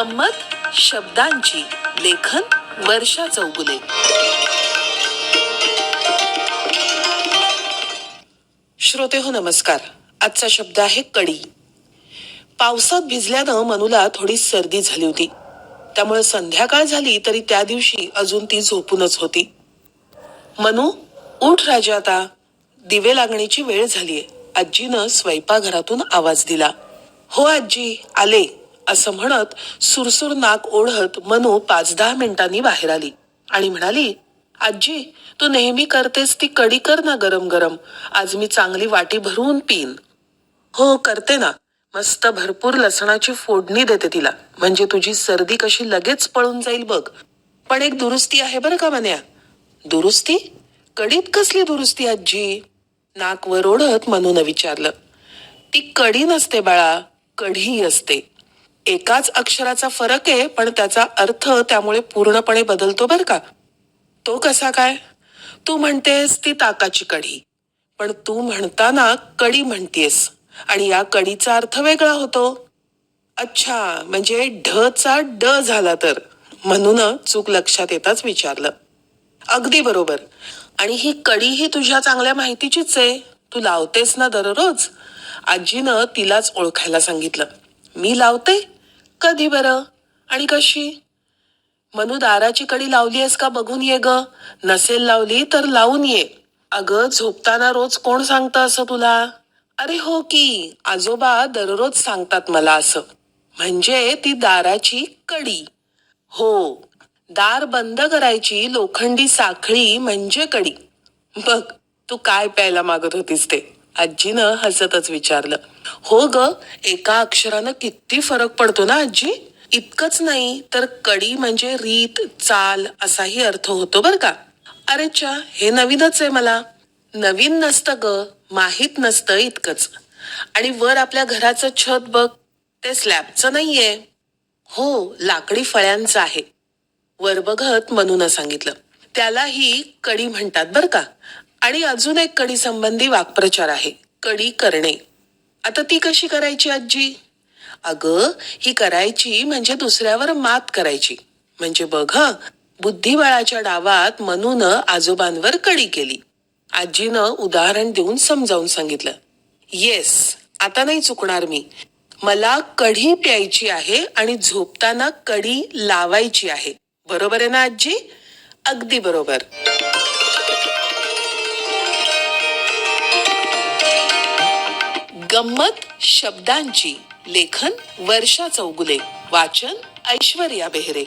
गंमत शब्दांची लेखन वर्षा चौगुले श्रोते हो नमस्कार. आजचा शब्द आहे कडी. पावसात भिजल्यानं मनूला थोडी सर्दी झाली होती. त्यामुळे संध्याकाळ झाली तरी त्या दिवशी अजून ती झोपूनच होती. मनू उठ राजा आता. दिवे लागण्याची वेळ झालीये. आजीनं स्वयंपाकघरातून आवाज दिला. हो आजी आले. असं म्हणत सुरसुर नाक ओढत मनू पाच दहा मिनिटांनी बाहेर आली. आणि म्हणाली आजी तू नेहमी करतेस ती कडी कर ना गरम गरम. आज मी चांगली वाटी भरून पिन. हो करते ना. मस्त भरपूर लसणाची फोडणी देते तिला. म्हणजे तुझी सर्दी कशी लगेच पळून जाईल बघ. पण एक दुरुस्ती आहे बरं का मन्या? दुरुस्ती? कडीत कसली दुरुस्ती आजी? नाक वर ओढत मनून विचारलं. ती कडी नसते बाळा कढी असते. एकाच अक्षराचा फरक आहे पण त्याचा अर्थ त्यामुळे पूर्णपणे बदलतो बर का. तो कसा काय? तू म्हणतेस ती ताकाची कढी पण तू म्हणताना कडी म्हणतेस आणि या कडीचा अर्थ वेगळा होतो. अच्छा म्हणजे ढ चा ड झाला तर म्हणून चूक लक्षात येताच विचारलं. अगदी बरोबर. आणि ही कडी ही तुझ्या चांगल्या माहितीचीच आहे. तू लावतेस ना दररोज? आजीनं तिलाच ओळखायला सांगितलं. मी लावते? कधी बरं? आणि कशी? मनू दाराची कडी लावली आहेस का बघून ये ग? नसेल लावली तर लावून ये. अगं झोपताना रोज कोण सांगतं असं तुला? अरे हो की आजोबा दररोज सांगतात मला असं. म्हणजे ती दाराची कडी. हो दार बंद करायची लोखंडी साखळी म्हणजे कडी. बघ तू काय प्यायला मागत होतीस ते. आजीनं हसतच विचारलं. हो ग एका अक्षरानं किती फरक पडतो ना आजी? इतकंच नाही तर कडी म्हणजे रीत चाल असाही अर्थ होतो बर का. अरे चा हे नवीनच आहे मला. नवीन नसतं ग माहीत नसतं इतकंच. आणि वर आपल्या घराचं छत बघ ते स्लॅबचं नाहीये. हो लाकडी फळ्यांचं आहे. वर बघत मनून सांगितलं. त्यालाही कडी म्हणतात बर का. आणि अजून एक कडी संबंधी वाक्प्रचार आहे कडी करणे. आता ती कशी करायची आजी अगं ही करायची म्हणजे दुसऱ्यावर मात करायची. म्हणजे बघ हं बुद्धिबळाच्या डावात मनून आजोबांवर कडी केली. आजीनं उदाहरण देऊन समजावून सांगितलं. येस आता नाही चुकणार मी. मला कढी प्यायची आहे आणि झोपताना कढी लावायची आहे. बरोबर आहे ना आजी अगदी बरोबर. गंमत शब्दांची लेखन वर्षा चौगुले वाचन ऐश्वर्या बेहरे.